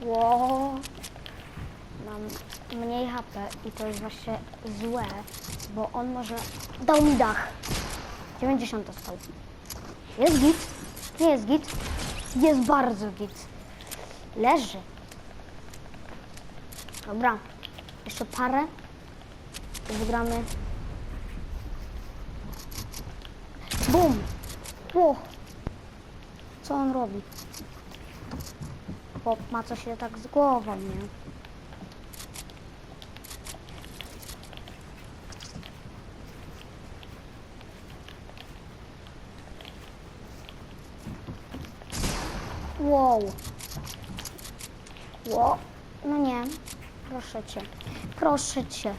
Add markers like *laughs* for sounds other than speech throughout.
Ło. Mam mniej HP i to jest właśnie złe, bo on może... Dał mi dach. 90 dostał. Jest git? Nie jest git? Jest bardzo git. Leży. Dobra. Jeszcze parę. I wygramy. Bum! Ło! Co on robi? Chłop ma coś się tak z głową, nie? Wow. Ło. No nie. Proszę cię. Proszę cię.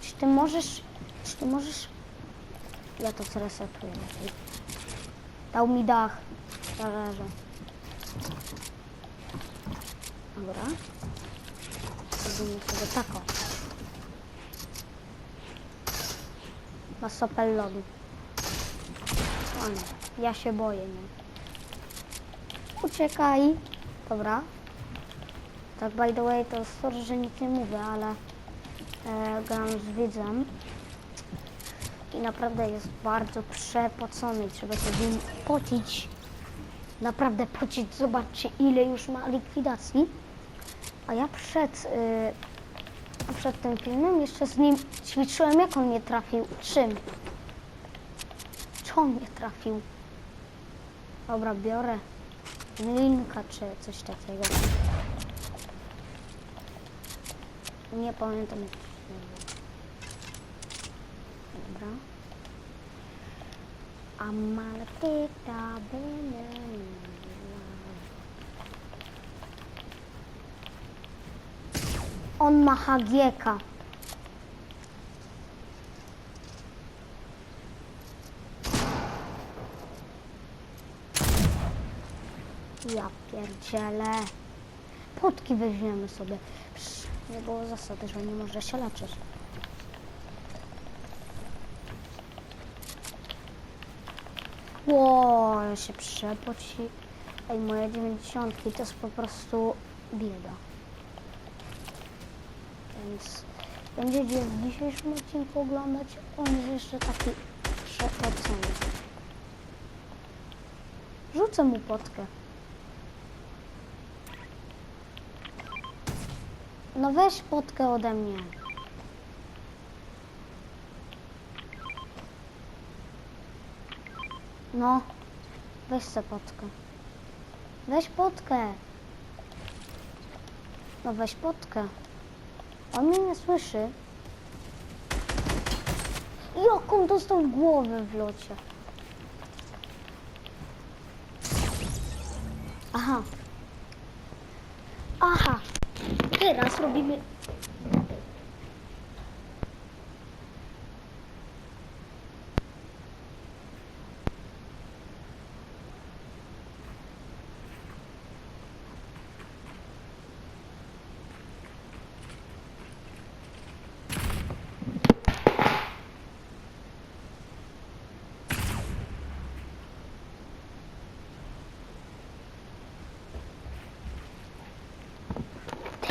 Czy ty możesz... Czy ty możesz... Ja to zresetuję. Dał mi dach. Zależy. Dobra. Zrobimy sobie taką. Ma sopel lodu. O nie. Ja się boję, nie? Uciekaj. Dobra. Tak by the way, to sorry, że nic nie mówię, ale e, gram z widzem i naprawdę jest bardzo przepocony. Trzeba się nim pocić. Naprawdę pocić. Zobaczcie, ile już ma likwidacji. A ja przed, y, przed tym filmem jeszcze z nim ćwiczyłem, jak on mnie trafił. Czym? Czy on mnie trafił? Dobra, biorę linka czy coś takiego. Nie pamiętam jak to się On ma hagieka. Ja pierdzielę. Potki weźmiemy sobie. Psz, nie było zasady, że nie może się leczyć. Ło, ja się przepoci. Ej, moje dziewięćdziesiątki to jest po prostu bieda. Więc będziecie w dzisiejszym odcinku oglądać. On jest jeszcze taki przepocony. Rzucę mu potkę. No weź potkę ode mnie. No, weź se potkę. Weź potkę. No weź potkę. On mnie nie słyszy. Jak on dostał głowę w locie? Aha. Aha. Teraz robimy...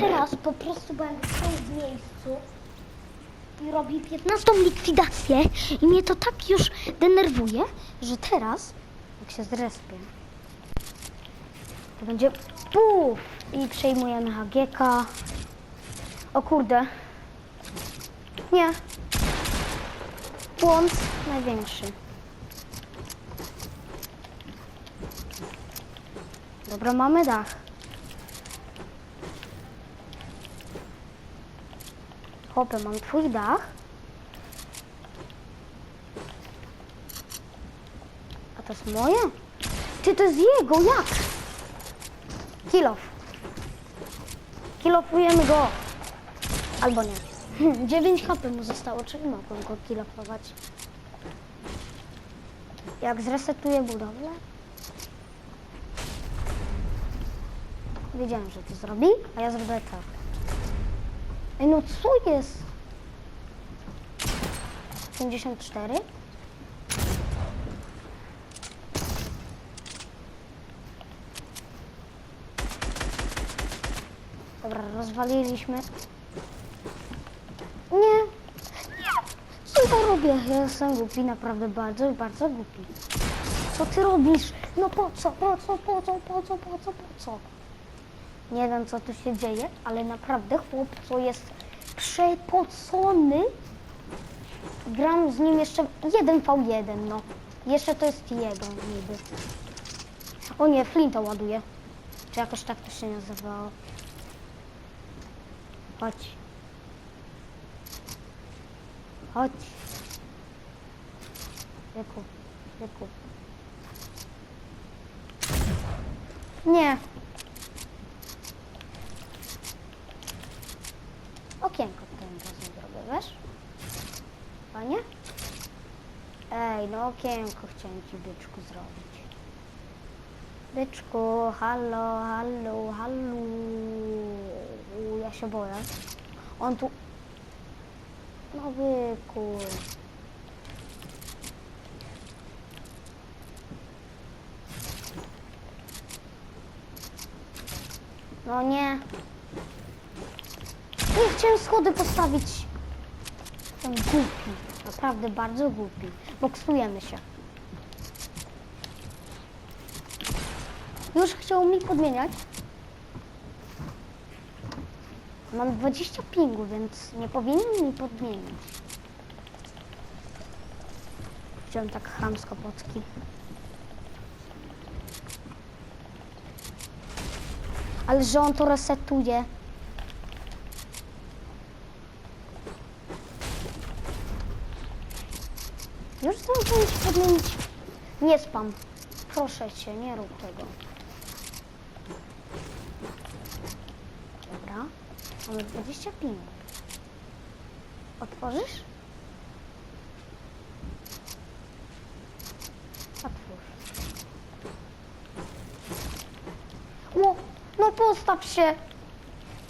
Teraz po prostu stał w miejscu i robię 15 likwidację i mnie to tak już denerwuje, że teraz, jak się zrespię, to będzie puf i przejmujemy HGK. O kurde. Nie. Błąd największy. Dobra, mamy dach. Chłopie, mam twój dach. A to jest moje? Ty, to jest jego, jak? Kilof. Kilofujemy go. Albo nie. *laughs* 9 HP mu zostało, czyli mogłem go kilofować. Jak zresetuję budowlę? Wiedziałem, że to zrobi, a ja zrobię tak. Ej, no co jest? 54? Dobra, rozwaliliśmy. Nie! Nie! Co ja robię? Ja jestem głupi, naprawdę bardzo, bardzo głupi. Co ty robisz? No po co, po co, po co, po co, po co, po co? Nie wiem, co tu się dzieje, ale naprawdę chłop, co jest przepocony. Gram z nim jeszcze 1v1, no. Jeszcze to jest jego niby. O nie, Flinta ładuje. Czy jakoś tak to się nazywało. Chodź. Chodź. Wykup, wykup. Nie. Okienko tutaj razem zrobię, wiesz? Panie? Ej, no okienko chciałem ci byczku zrobić. Byczku, halo, halo. U, Ja się boję. On tu... No byku. No nie. Nie chciałem schody postawić. Jestem głupi. Naprawdę bardzo głupi. Boksujemy się. Już chciał mi podmieniać. Mam 20 pingu, więc nie powinien mi podmienić. Chciałem tak chamsko potki. Ale że on to resetuje. Już zdążyłem ci podmienić. Nie spam. Proszę cię, nie rób tego. Dobra. Mamy 20 ping. Otworzysz? Otwórz. O, no postaw się.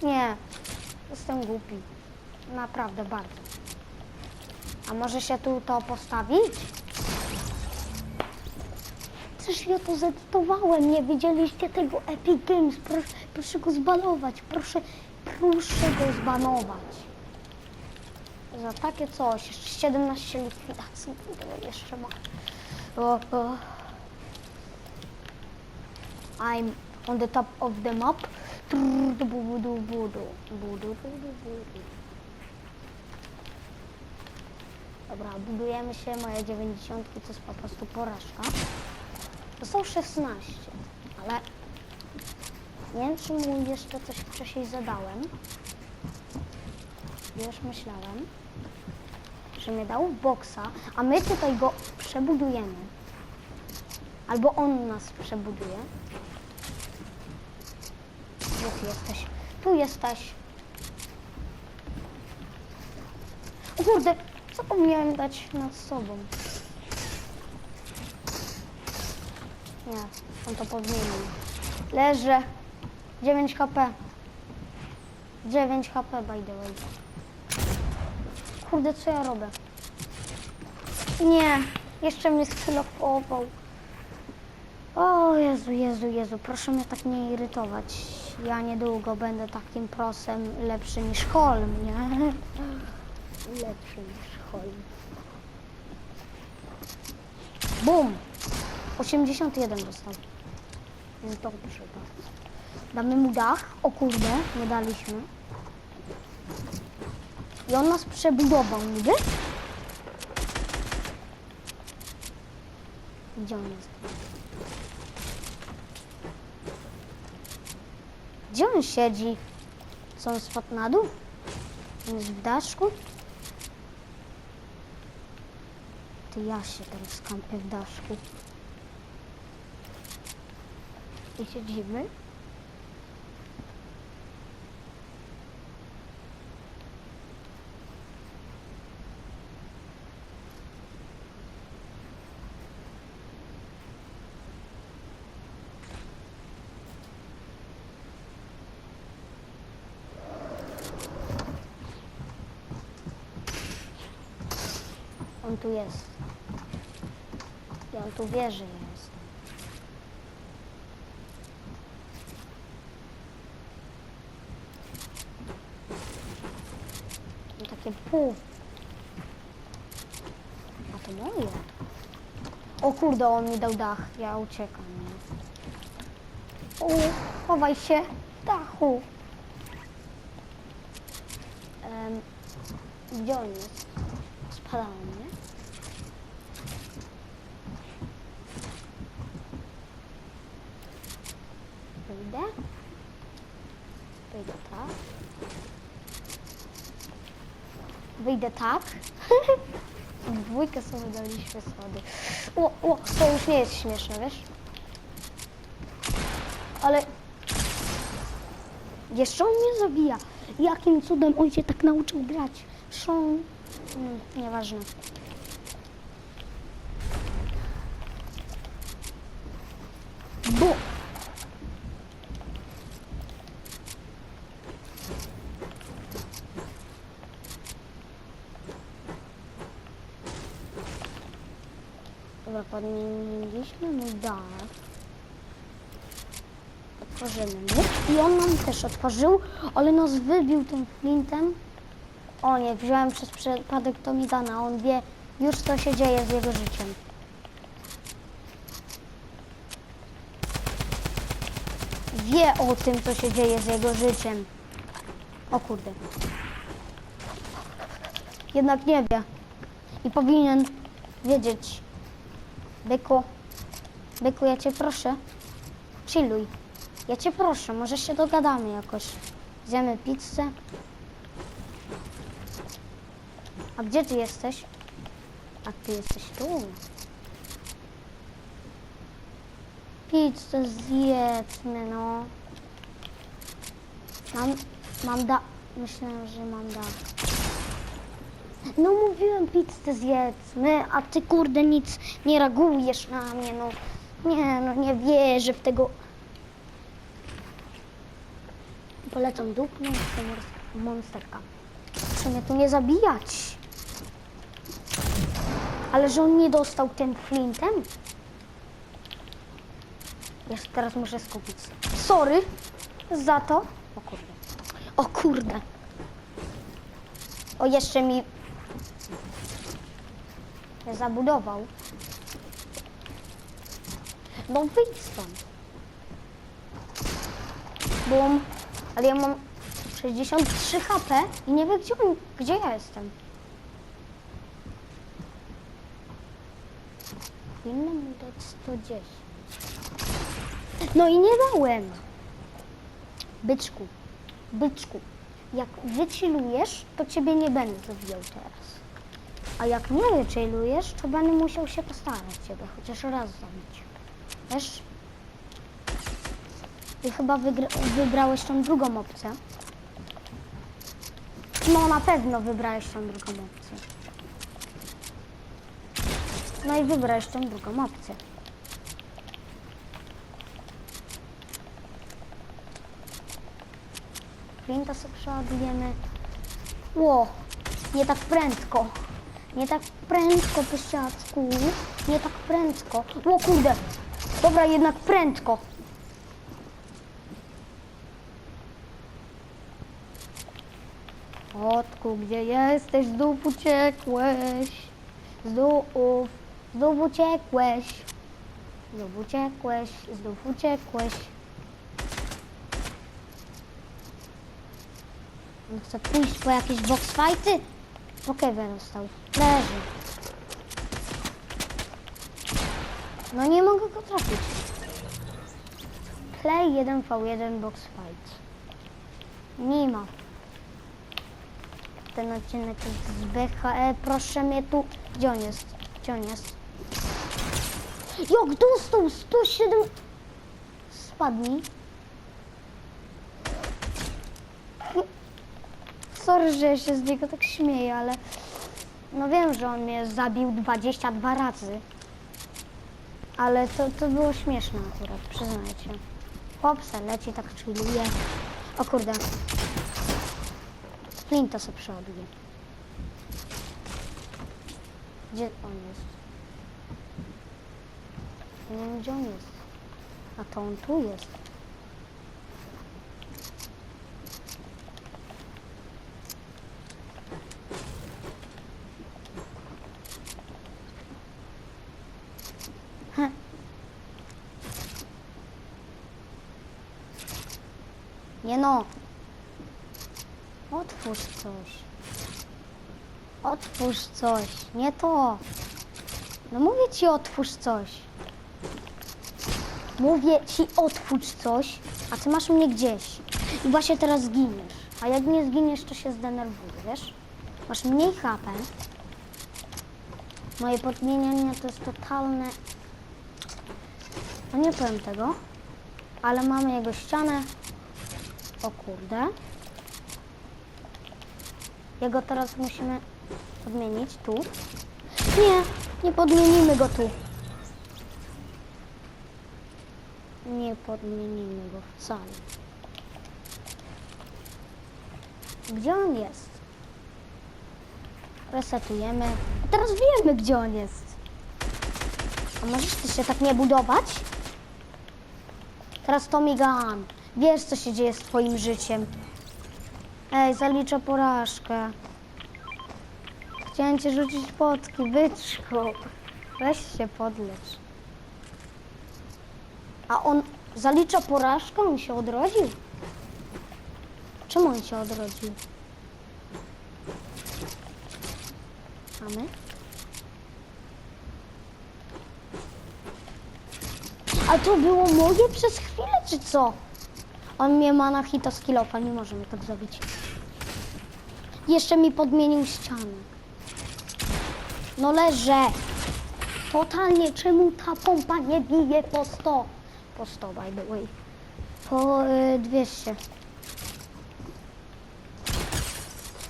Nie, jestem głupi. Naprawdę bardzo. A może się tu to postawić? Przecież ja to zedytowałem, nie widzieliście tego Epic Games. Proszę, proszę go zbanować, proszę, proszę go zbanować. Za takie coś, jeszcze 17 likwidacji, jeszcze ma. O, o. I'm on the top of the map. Trrr, du, bu, du, bu, du. Dobra, budujemy się, moje 90 to jest po prostu porażka. To są 16, ale nie wiem, czy mu jeszcze coś wcześniej zadałem. Już myślałem, że mnie dał boksa, a my tutaj go przebudujemy. Albo on nas przebuduje. Gdzie ty jesteś? Tu jesteś. O kurde, powinienem dać nad sobą? Nie, on to podmienił. Leżę. 9 HP. 9 HP by the way. Kurde, co ja robię? Nie, jeszcze mnie skylofował. O Jezu, Jezu, Jezu, proszę mnie tak nie irytować. Ja niedługo będę takim prosem lepszy niż Holm, nie? Lepszy niż Holm. Bum! 81 dostał. Więc dobrze bardzo. Damy mu dach. O kurde, nie daliśmy. I on nas przebudował niby. Gdzie on jest? Gdzie on siedzi? Co on spadł na dół? On jest w daszku? Ty ja się teraz kampię w daszku. I siedzimy. On tu jest. Tu wieży jest. Takie pół. A to moje. O kurde, on mi dał dach. Ja uciekam. O, chowaj się. Dachu. Um, gdzie on jest? Dwójkę sobie daliśmy schody. O, o, to już nie jest śmieszne, wiesz? Ale... Jeszcze on nie zabija. Jakim cudem on się tak nauczył grać? Sean... Mm, nieważne. Bo... Dobra, podmieniliśmy mu dach. Otworzymy mu. I otworzył, ale nas wybił tym flintem. O nie, wziąłem przez przypadek Tomidana. On wie już co się dzieje z jego życiem. Wie o tym, co się dzieje z jego życiem. O kurde. Jednak nie wie. I powinien wiedzieć. Byku, byku, ja cię proszę. Chilluj. Ja cię proszę, może się dogadamy jakoś. Zjemy pizzę. A gdzie ty jesteś? A ty jesteś tu. Pizzę zjedzmy, no. Mam, mam da... Myślę, że mam da. No mówiłem pizzę zjedzmy, a ty kurde nic nie reagujesz na mnie, no. Nie, no nie wierzę w tego. Polecam dupnąć tę mor- monsterka. Muszę mnie tu nie zabijać. Ale że on nie dostał tym flintem? Jeszcze teraz muszę skupić. Sorry za to. O kurde. O kurde. O, jeszcze mi zabudował. No wyjdź stąd. Bum. Ale ja mam 63 HP i nie wiem gdzie, gdzie ja jestem. Powinno mi dać 110. No i nie dałem. Byczku, byczku, jak wychillujesz, to ciebie nie będę zabijał teraz. A jak nie wychillujesz, to będę musiał się postarać ciebie chociaż raz zabić. Wiesz? Ty chyba wybrałeś tą drugą opcję. No na pewno wybrałeś tą drugą opcję. No i wybrałeś tą drugą opcję. Klinta sobie przeładujemy. Ło, nie tak prędko. Nie tak prędko, pysiaczku. Nie tak prędko. O kurde. Dobra, jednak prędko. Kotku, gdzie jesteś? Znów uciekłeś. Znów, znów uciekłeś. Znów uciekłeś, znów uciekłeś. On chce pójść po jakieś box fighty? Pokewę dostał. Leży. No nie mogę go trafić. Play 1v1 box fight. Nie ma. Ten odcinek z BHE. Proszę mnie tu. Gdzie on jest? Gdzie on jest? Jak dostał 107... Spadnij. Sorry, że się z niego tak śmieję, ale... No wiem, że on mnie zabił 22 razy. Ale to, to było śmieszne akurat, przyznajcie. Chłopca leci, tak chilluje. O kurde. Flinta sobie przeładuje. Gdzie on jest? Nie wiem, gdzie on jest. A to on tu jest. Nie no. Otwórz coś. Otwórz coś. Nie to. No mówię ci otwórz coś. Mówię ci otwórz coś, a ty masz mnie gdzieś. I właśnie teraz zginiesz. A jak nie zginiesz, to się zdenerwujesz. Masz mniej HP. Moje podmienianie to jest totalne... No nie powiem tego. Ale mamy jego ścianę. O kurde. Jego teraz musimy podmienić tu. Nie, nie podmienimy go tu. Nie podmienimy go wcale. Gdzie on jest? Resetujemy. A teraz wiemy, gdzie on jest. A możesz ty się tak nie budować? Teraz Tommy Gun. Wiesz, co się dzieje z twoim życiem. Ej, zaliczę porażkę. Chciałem cię rzucić potki, byczku. Weź się podlecz. A on zalicza porażkę? On się odrodził? Czemu on się odrodził? A my? A to było moje przez chwilę, czy co? On mnie ma na hita skillofa, nie możemy tak zrobić. Jeszcze mi podmienił ścianę. No leżę. Totalnie, czemu ta pompa nie bije po 100? Po 100, by the way. Po y, 200.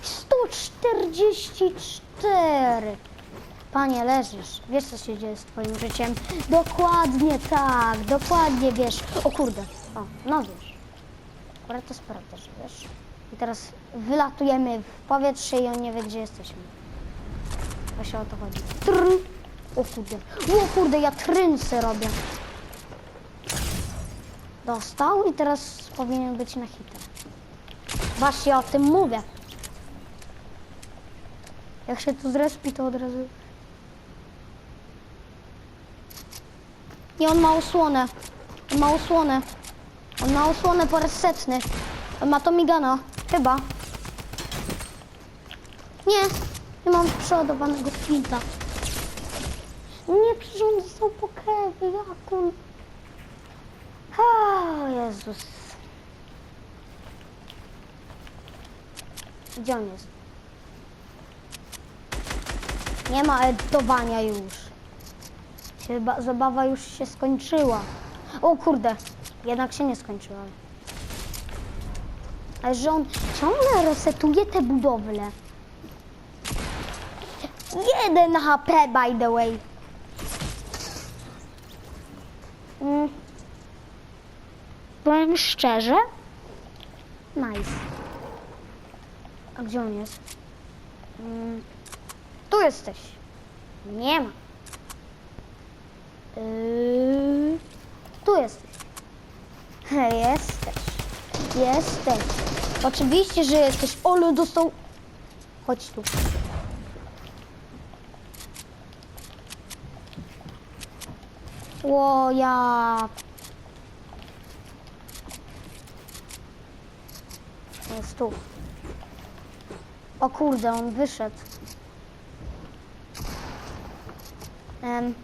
144. Panie, leżysz. Wiesz, co się dzieje z twoim życiem? Dokładnie tak, dokładnie wiesz. O kurde. O, no wiesz. Akurat to sprawdzasz, wiesz. I teraz wylatujemy w powietrze i on nie wie, gdzie jesteśmy. Właśnie o to chodzi. Trr. O kurde. O kurde, ja trynsy robię. Dostał i teraz powinien być na hita. Właśnie o tym mówię. Jak się tu zrespi, to od razu... I on ma osłonę. On ma osłonę. On ma osłonę po raz setny. Ma to migana. Chyba. Nie. Nie mam przeładowanego filtra. Nie, przecież on został po kewy. Jak on... O Jezus. Gdzie on jest? Nie ma edytowania już. Chyba zabawa już się skończyła. O kurde, jednak się nie skończyła. Ale że on ciągle resetuje te budowle. Jeden HP by the way. Mm. Powiem szczerze. Nice. A gdzie on jest? Mm. Tu jesteś. Nie ma. Yy, tu jesteś. He, Jesteś. Jesteś. Oczywiście, że jesteś. Olu dostał. Chodź tu. O, ja. Jest tu. O kurde, on wyszedł. Em,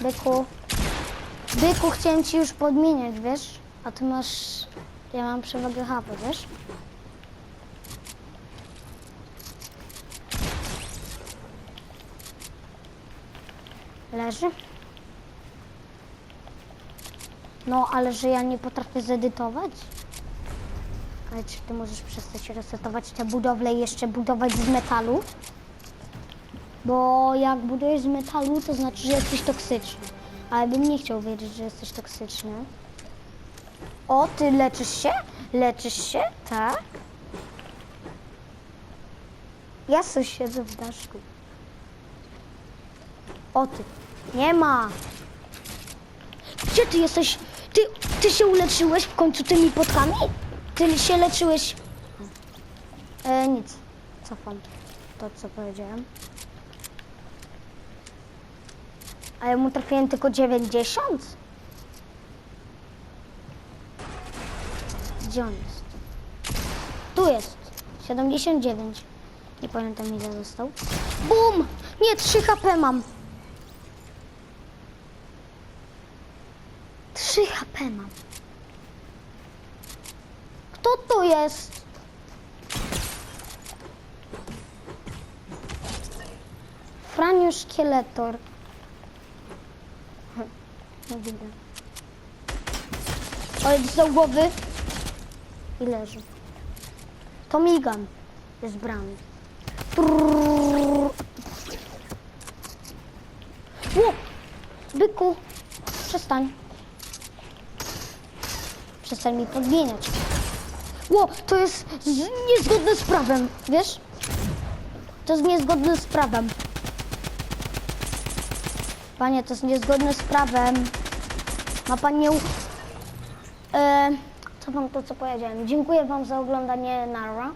byku. Byku, chciałem ci już podmieniać, wiesz? A ty masz... Ja mam przewagę HP, wiesz? Leży? No, ale że ja nie potrafię zedytować? Ale czy ty możesz przestać resetować te budowle i jeszcze budować z metalu? Bo jak budujesz z metalu, to znaczy, że jesteś toksyczny. Ale bym nie chciał wiedzieć, że jesteś toksyczny. O, ty leczysz się? Leczysz się? Tak? Ja coś siedzę w daszku. O ty. Nie ma. Gdzie ty jesteś? Ty, ty się uleczyłeś w końcu tymi potkami? Ty się leczyłeś... E, nic. Cofam to, co powiedziałem. A ja mu trafiłem tylko 90? Gdzie on jest? Tu jest. 79. Nie pamiętam ile został. Bum! Nie, 3 HP mam. 3 HP mam. Kto to jest? Franio Szkieletor. *laughs* Nie widzę. Ale dostał głowy i leży. To Migan jest brany. Ło! Byku, przestań. Przestań mi podmieniać. Ło, to jest z- niezgodne z prawem, wiesz? To jest niezgodne z prawem. Panie, to jest niezgodne z prawem. Ma pan nie... E, co wam to, co powiedziałem. Dziękuję wam za oglądanie Nara.